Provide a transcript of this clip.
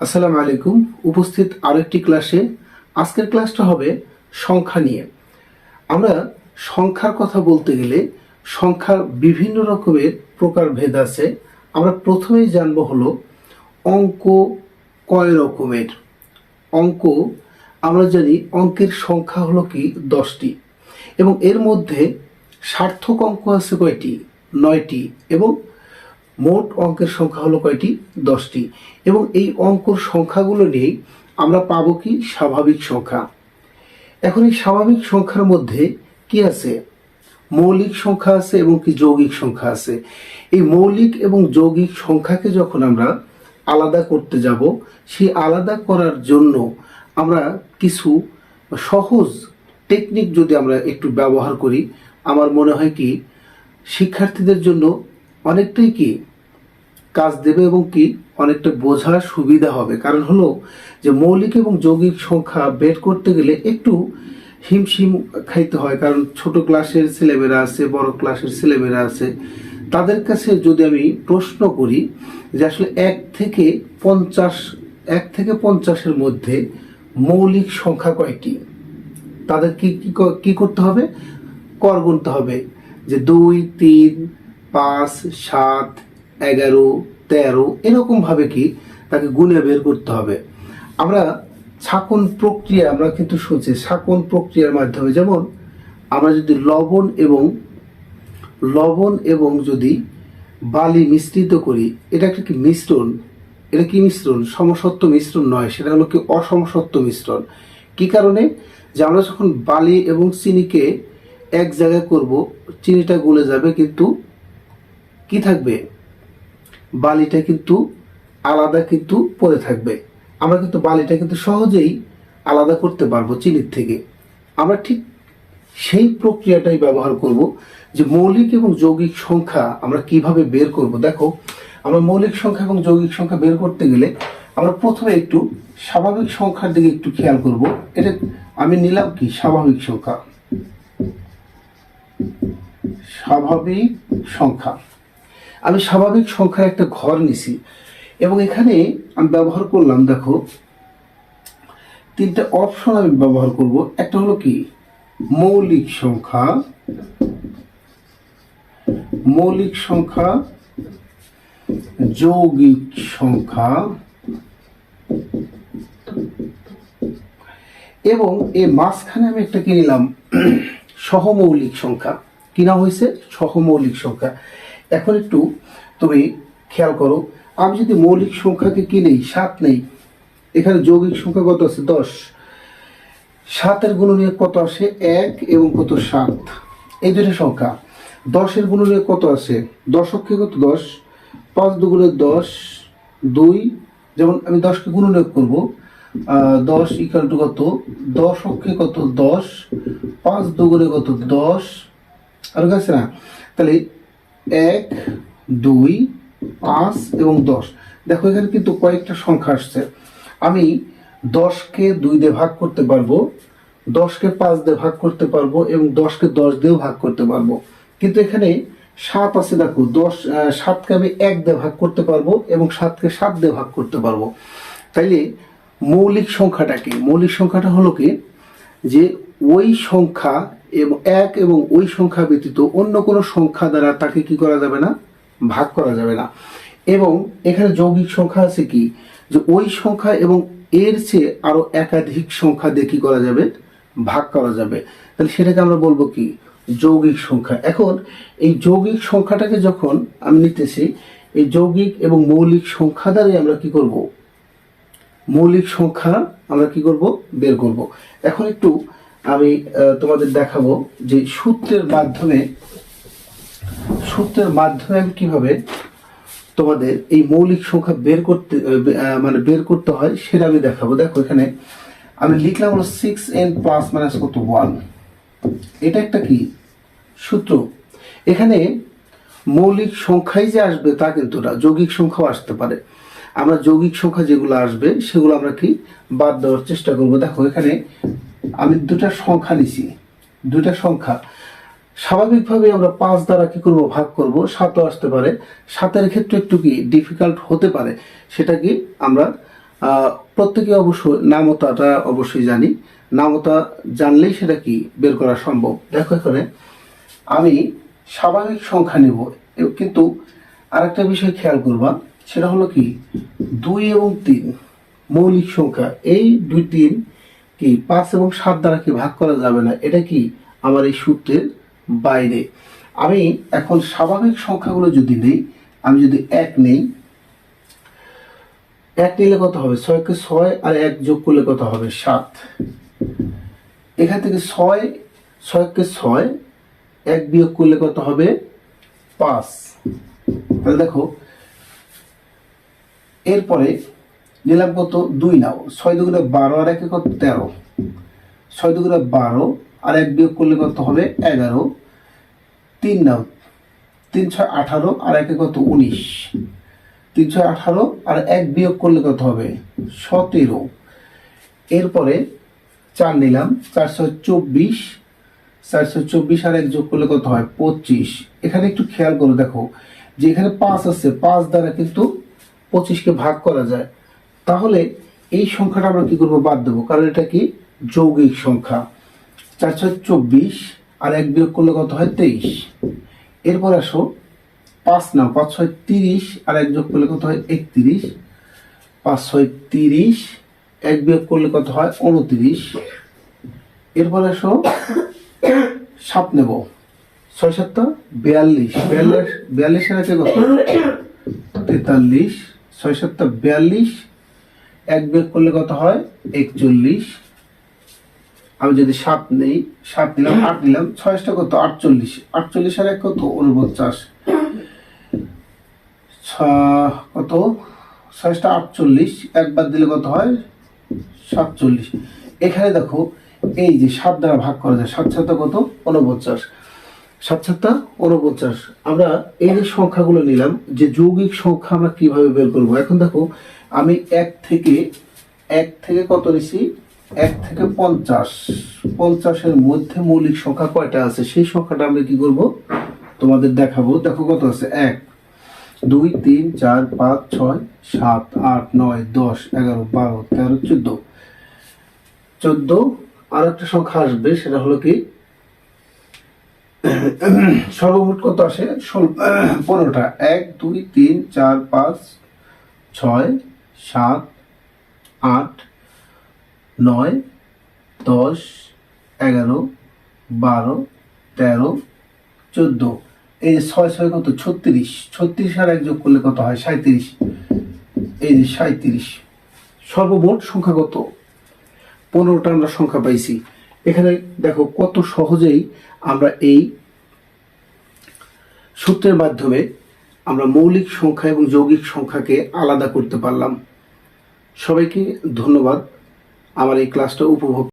আসসালামু আলাইকুম। উপস্থিত আরেকটি ক্লাসে। আজকের ক্লাসটা হবে সংখ্যা নিয়ে। আমরা সংখ্যার কথা বলতে গেলে সংখ্যার বিভিন্ন রকমের প্রকারভেদ আছে। আমরা প্রথমেই জানব হলো অঙ্ক কয় রকমের? অঙ্ক, আমরা জানি অঙ্কের সংখ্যা হলো কি দশটি। এবং এর মধ্যে সার্থক অঙ্ক আছে কয়টি? নয়টি। এবং মোট অঙ্কের সংখ্যা হলো কয়টি? দশটি। এবং এই অঙ্কর সংখ্যাগুলো নিয়েই আমরা পাবো কি? স্বাভাবিক সংখ্যা। এখন এই স্বাভাবিক সংখ্যার মধ্যে কি আছে? মৌলিক সংখ্যা আছে এবং কি যৌগিক সংখ্যা আছে। এই মৌলিক এবং যৌগিক সংখ্যাকে যখন আমরা আলাদা করতে যাব, সেই আলাদা করার জন্য আমরা কিছু সহজ টেকনিক যদি আমরা একটু ব্যবহার করি, আমার মনে হয় কি, শিক্ষার্থীদের জন্য অনেকটাই কি কাজ দেবে এবং কি অনেকটা বোঝার সুবিধা হবে। কারণ হলো যে মৌলিক এবং যৌগিক সংখ্যা বের করতে গেলে একটু হিমশিম খাইতে হয়। কারণ ছোট ক্লাসের ছেলেমেয়েরা আছে, বড় ক্লাসের ছেলেমেয়েরা আছে, তাদের কাছে যদি আমি প্রশ্ন করি যে আসলে এক থেকে পঞ্চাশ, এক থেকে পঞ্চাশের মধ্যে মৌলিক সংখ্যা কয়টি? তাদের কি কি করতে হবে? কর গুনতে হবে যে দুই, তিন, পাঁচ, সাত, এগারো তেরো, এরকম ভাবে কি তাকে গুণে বের করতে হবে। আমরা ছাকন প্রক্রিয়া আমরা কিন্তু শুনছি ছাকন প্রক্রিয়ার মাধ্যমে যেমন আমরা যদি লবণ এবং লবণ এবং যদি বালি মিশ্রিত করি, এটা একটা কি মিশ্রণ? এটা কি মিশ্রণ? সমসত্ব মিশ্রণ নয়, সেটা হলো কি অসমসত্ব মিশ্রণ। কি কারণে? যে আমরা যখন বালি এবং চিনিকে এক জায়গায় করব, চিনিটা গলে যাবে, কিন্তু কি থাকবে? বালিটা কিন্তু আলাদা কিন্তু পড়ে থাকবে। আমরা কিন্তু বালিটা কিন্তু সহজেই আলাদা করতে পারব চিনির থেকে। আমরা ঠিক সেই প্রক্রিয়াটাই ব্যবহার করব যে মৌলিক এবং যৌগিক সংখ্যা আমরা কীভাবে বের করব। দেখো, আমরা মৌলিক সংখ্যা এবং যৌগিক সংখ্যা বের করতে গেলে আমরা প্রথমে একটু স্বাভাবিক সংখ্যার দিকে একটু খেয়াল করব। এটা আমি নিলাম কি? স্বাভাবিক সংখ্যা। স্বাভাবিক সংখ্যা। আমি স্বাভাবিক সংখ্যার একটা ঘর নিছি, এবং এখানে আমি ব্যবহার করলাম, দেখো, তিনটা অপশন আমি ব্যবহার করব। একটা হলো কি? মৌলিক সংখ্যা মৌলিক সংখ্যা, যৌগিক সংখ্যা, এবং এর মাঝখানে আমি একটা কি নিলাম, সহমৌলিক সংখ্যা। কিনা হয়েছে? সহমৌলিক সংখ্যা। এখন একটু তুমি খেয়াল করো, আমি যদি মৌলিক সংখ্যাকে কি নেই সাত নেই, এখানে যৌগিক সংখ্যা কত আছে? দশ। সাতের গুণনীয় কত আসে? এক এবং কত সাত? এই দুটো সংখ্যা। দশের গুণনীয় কত আছে? দশকে কত? দশ। পাঁচ দুগুণে দশ, দুই। যেমন আমি দশকে গুণনীয় করব দশ ইকাল টু কত? দশ অক্ষে কত? দশ। পাঁচ দুগুণে কত? দশ। আর কাছে না। তাহলে এক, দুই, পাঁচ এবং দশ। দেখো, এখানে কিন্তু কয়েকটা সংখ্যা আসছে। আমি দশকে দুই দিয়ে ভাগ করতে পারব, দশকে পাঁচ দিয়ে ভাগ করতে পারব এবং দশকে দশ দিয়েও ভাগ করতে পারব। কিন্তু এখানে সাত আছে, দেখো, দশ সাতকে আমি এক দিয়ে ভাগ করতে পারব এবং সাতকে সাত দিয়ে ভাগ করতে পারব। তাইলে মৌলিক সংখ্যাটা কি? মৌলিক সংখ্যাটা হলো কি? যে ওই সংখ্যা এবং এক এবং ওই সংখ্যা ব্যতীত অন্য কোনো সংখ্যা দ্বারা তাকে কি করা যাবে না? ভাগ করা যাবে না। এবং এখানে যৌগিক সংখ্যা আছে কি? যে ওই সংখ্যা এবং এর চেয়ে আরও একাধিক সংখ্যা দিয়ে কি করা যাবে? ভাগ করা যাবে। তাহলে সেটাকে আমরা বলব কি? যৌগিক সংখ্যা। এখন এই যৌগিক সংখ্যাটাকে যখন আমি নিতেছি, এই যৌগিক এবং মৌলিক সংখ্যা দ্বারাই আমরা কি করব? মৌলিক সংখ্যা আমরা কি করব? বের করব। এখন একটু আমি তোমাদের দেখাবো যে সূত্রের মাধ্যমে সূত্রের মাধ্যমে আমি কীভাবে তোমাদের এই মৌলিক সংখ্যা বের করতে মানে বের করতে হয় সেটা আমি দেখাবো। দেখো এখানে আমি লিখলাম হলো সিক্স এন প্লাস মাইনাস কত? ওয়ান এটা একটা কি? সূত্র। এখানে মৌলিক সংখ্যাই যে আসবে তা কিন্তু না, যৌগিক সংখ্যাও আসতে পারে। আমরা যৌগিক সংখ্যা যেগুলো আসবে, সেগুলো আমরা কি বাদ দেওয়ার চেষ্টা করব। দেখো, এখানে আমি দুটা সংখ্যা নিছি। দুটা সংখ্যা। স্বাভাবিকভাবে আমরা পাঁচ দ্বারা কি করব? ভাগ করব। সাতও আসতে পারে। সাতের ক্ষেত্রে একটু কি ডিফিকাল্ট হতে পারে। সেটা কি আমরা প্রত্যেকে অবশ্য নামতাটা অবশ্যই জানি। নামতা জানলেই সেটা কি বের করা সম্ভব। দেখো এখানে আমি স্বাভাবিক সংখ্যা নেব। কিন্তু আরেকটা বিষয় খেয়াল করবা। সেটা হলো কি? দুই এবং তিন মৌলিক সংখ্যা। এই দুই তিন কি পাঁচ এবং সাত দ্বারা কি ভাগ করা যাবে না? এটা কি আমার এই সূত্রের বাইরে। আমি এখন স্বাভাবিক সংখ্যাগুলো যদি নেই, আমি যদি এক নেই, এক নিলে কত হবে? ছয়কে ছয় আর এক যোগ করলে কত হবে? সাত। এখান থেকে ছয়, ছয়কে ছয়, এক বিয়োগ করলে কত হবে? পাঁচ। তাহলে দেখো এরপরে নিলাম কত? দুই নাও। ছয় দুগুণে বারো আর একে কত? তেরো। ছয় দুগুণে বারো আর এক বিয়োগ করলে কত হবে? এগারো। তিন নাও। তিন ছয় আঠারো আর একে কত? উনিশ। তিন ছয় আঠারো আর এক বিয়োগ করলে কত হবে? সতেরো। এরপরে চার নিলাম। চারশো চব্বিশ। চারশো চব্বিশ আর এক যোগ করলে কত হয়? পঁচিশ। এখানে একটু খেয়াল করে দেখো। যে এখানে পাঁচ আছে, পাঁচ দ্বারা কিন্তু পঁচিশকে ভাগ করা যায়, তাহলে এই সংখ্যাটা আমরা কি করব বাদ দেবো? কারণ এটা কি? যৌগিক সংখ্যা। চারশো চব্বিশ আর এক বিয়োগ করলে কত হয়? তেইশ। এরপর আসো পাঁচ না পাঁচ ছয় তিরিশ আর এক যোগ করলে কত হয়? একত্রিশ। পাঁচ ছয় তিরিশ, এক বিয়োগ করলে কত হয়? উনত্রিশ। এরপর আসো সাত নেব। ছয় সাতটা? বিয়াল্লিশ। বিয়াল্লিশ বিয়াল্লিশের আছে কত? তেতাল্লিশ। ছয় সাতটা বিয়াল্লিশ। এক বিয়োগ করলে কত হয়? একচল্লিশ। আমি যদি সাত নেই, সাত নিলাম, আট নিলাম ছয়টা কত? আটচল্লিশ। আটচল্লিশ আর এক কত? উনপঞ্চাশ কত? ছয়টা আটচল্লিশ। একবার দিলে কত হয়? সাতচল্লিশ। এখানে দেখো, এই যে সাত দ্বারা ভাগ করা যায় সাত সাতটা কত? উনপঞ্চাশ সাত সাতটা উনপঞ্চাশ আমরা এই যে সংখ্যাগুলো নিলাম, যে যৌগিক সংখ্যা আমরা কীভাবে বের করব, এখন দেখো, আমি এক থেকে এক থেকে কত নিছি? এক থেকে পঞ্চাশ। পঞ্চাশের মধ্যে মৌলিক সংখ্যা কয়টা আছে? সেই সংখ্যাটা আমরা কি করব? তোমাদের দেখাবো। দেখো কত আছে? এক, দুই, তিন, চার, পাঁচ, ছয়, সাত, আট, নয়, দশ, এগারো, বারো, তেরো, চোদ্দ। চোদ্দ আর একটা সংখ্যা আসবে, সেটা হলো কি? সর্বমোট কত আসে? পনেরোটা। এক, দুই, তিন, চার, পাঁচ, ছয়, সাত, আট, নয়, দশ, এগারো, বারো, তেরো, চোদ্দ। এই ছয় ছয় কত? ছত্রিশ। ছত্রিশ আর এক যোগ করলে কত হয়? সাঁত্রিশ এই যে সাঁত্রিশ সর্বমোট সংখ্যা কত? পনেরোটা আমরা সংখ্যা পাইছি। এখানে দেখো কত সহজেই আমরা এই সূত্রের মাধ্যমে আমরা মৌলিক সংখ্যা এবং যৌগিক সংখ্যাকে আলাদা করতে পারলাম। সবাইকে ধন্যবাদ। আমার এই ক্লাসটা উপভোগ